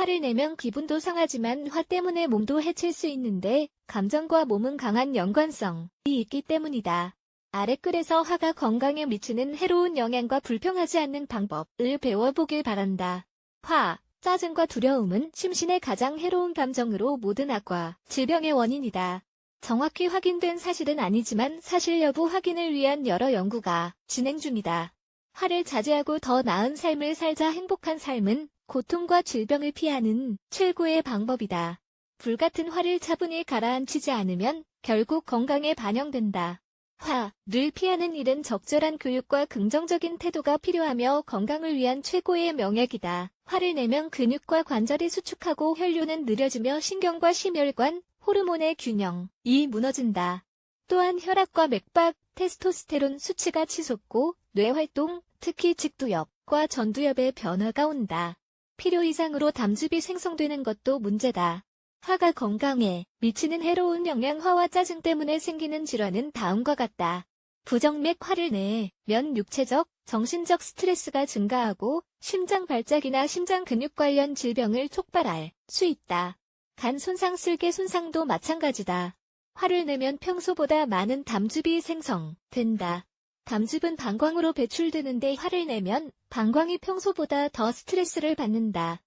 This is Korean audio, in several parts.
화를 내면 기분도 상하지만 화 때문에 몸도 해칠 수 있는데 감정과 몸은 강한 연관성이 있기 때문이다. 아랫글에서 화가 건강에 미치는 해로운 영향과 불평하지 않는 방법을 배워보길 바란다. 화, 짜증과 두려움은 심신의 가장 해로운 감정으로 모든 악과 질병의 원인이다. 정확히 확인된 사실은 아니지만 사실 여부 확인을 위한 여러 연구가 진행 중이다. 화를 자제하고 더 나은 삶을 살자 행복한 삶은 고통과 질병을 피하는 최고의 방법이다. 불같은 화를 차분히 가라앉히지 않으면 결국 건강에 반영된다. 화를 피하는 일은 적절한 교육과 긍정적인 태도가 필요하며 건강을 위한 최고의 명약이다. 화를 내면 근육과 관절이 수축하고 혈류는 느려지며 신경과 심혈관, 호르몬의 균형이 무너진다. 또한 혈압과 맥박, 테스토스테론 수치가 치솟고 뇌활동, 특히 직두엽과 전두엽에 변화가 온다. 필요 이상으로 담즙이 생성되는 것도 문제다. 화가 건강에 미치는 해로운 영향 화와 짜증 때문에 생기는 질환은 다음과 같다. 부정맥 화를 내면 육체적, 정신적 스트레스가 증가하고 심장 발작이나 심장 근육 관련 질병을 촉발할 수 있다. 간 손상, 쓸개 손상도 마찬가지다. 화를 내면 평소보다 많은 담즙이 생성된다. 담즙은 방광으로 배출되는데 화를 내면 방광이 평소보다 더 스트레스를 받는다.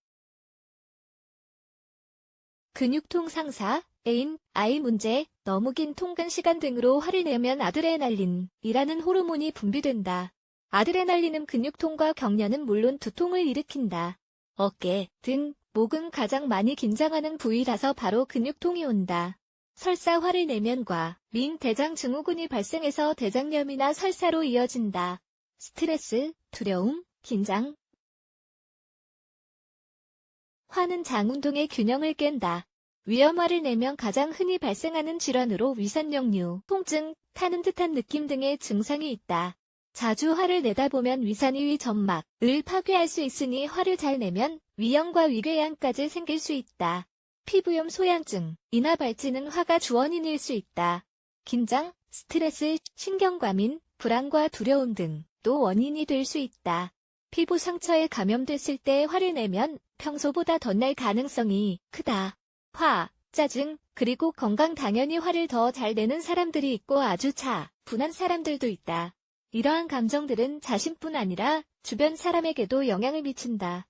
근육통 상사, 애인, 아이 문제, 너무 긴 통근 시간 등으로 화를 내면 아드레날린이라는 호르몬이 분비된다. 아드레날린은 근육통과 격려는 물론 두통을 일으킨다. 어깨, 등, 목은 가장 많이 긴장하는 부위라서 바로 근육통이 온다. 설사 화를 내면과 민 대장 증후군이 발생해서 대장염이나 설사로 이어진다. 스트레스, 두려움, 긴장. 화는 장운동의 균형을 깬다. 위험화를 내면 가장 흔히 발생하는 질환으로 위산역류, 통증, 타는 듯한 느낌 등의 증상이 있다. 자주 화를 내다 보면 위산이 위 점막을 파괴할 수 있으니 화를 잘 내면 위염과 위궤양까지 생길 수 있다. 피부염 소양증, 이나 발진은 화가 주원인일 수 있다. 긴장, 스트레스, 신경과민, 불안과 두려움 등도 원인이 될 수 있다. 피부 상처에 감염됐을 때 화를 내면 평소보다 더 날 가능성이 크다. 화, 짜증, 그리고 건강 당연히 화를 더 잘 내는 사람들이 있고 아주 차, 분한 사람들도 있다. 이러한 감정들은 자신뿐 아니라 주변 사람에게도 영향을 미친다.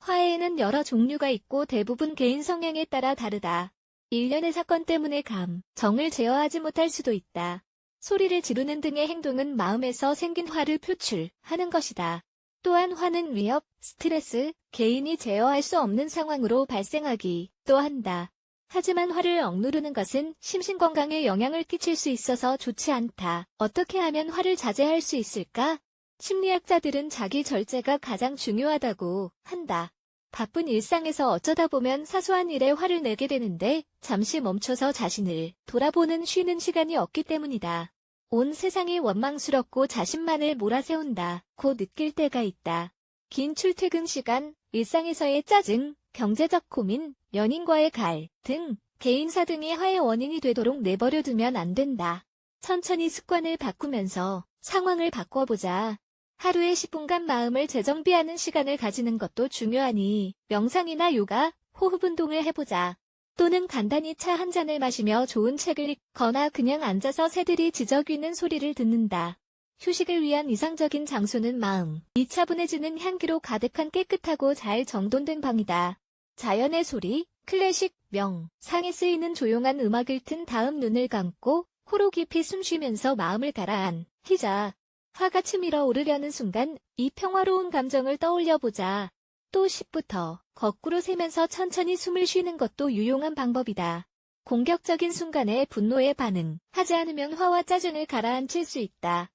화해에는 여러 종류가 있고 대부분 개인 성향에 따라 다르다. 일련의 사건 때문에 감, 정을 제어하지 못할 수도 있다. 소리를 지르는 등의 행동은 마음에서 생긴 화를 표출하는 것이다. 또한 화는 위협, 스트레스, 개인이 제어할 수 없는 상황으로 발생하기도 한다. 하지만 화를 억누르는 것은 심신건강에 영향을 끼칠 수 있어서 좋지 않다. 어떻게 하면 화를 자제할 수 있을까? 심리학자들은 자기 절제가 가장 중요하다고 한다. 바쁜 일상에서 어쩌다 보면 사소한 일에 화를 내게 되는데 잠시 멈춰서 자신을 돌아보는 쉬는 시간이 없기 때문이다. 온 세상이 원망스럽고 자신만을 몰아세운다. 고 느낄 때가 있다. 긴 출퇴근 시간, 일상에서의 짜증, 경제적 고민, 연인과의 갈등, 개인사 등이 화의 원인이 되도록 내버려두면 안 된다. 천천히 습관을 바꾸면서 상황을 바꿔보자. 하루에 10분간 마음을 재정비하는 시간을 가지는 것도 중요하니 명상이나 요가, 호흡 운동을 해보자. 또는 간단히 차 한 잔을 마시며 좋은 책을 읽거나 그냥 앉아서 새들이 지저귀는 소리를 듣는다. 휴식을 위한 이상적인 장소는 마음, 이 차분해지는 향기로 가득한 깨끗하고 잘 정돈된 방이다. 자연의 소리, 클래식, 명, 상에 쓰이는 조용한 음악을 튼 다음 눈을 감고 코로 깊이 숨쉬면서 마음을 가라앉히자. 화가 치밀어 오르려는 순간 이 평화로운 감정을 떠올려 보자. 또 10부터 거꾸로 세면서 천천히 숨을 쉬는 것도 유용한 방법이다. 공격적인 순간에 분노에 반응 하지 않으면 화와 짜증을 가라앉힐 수 있다.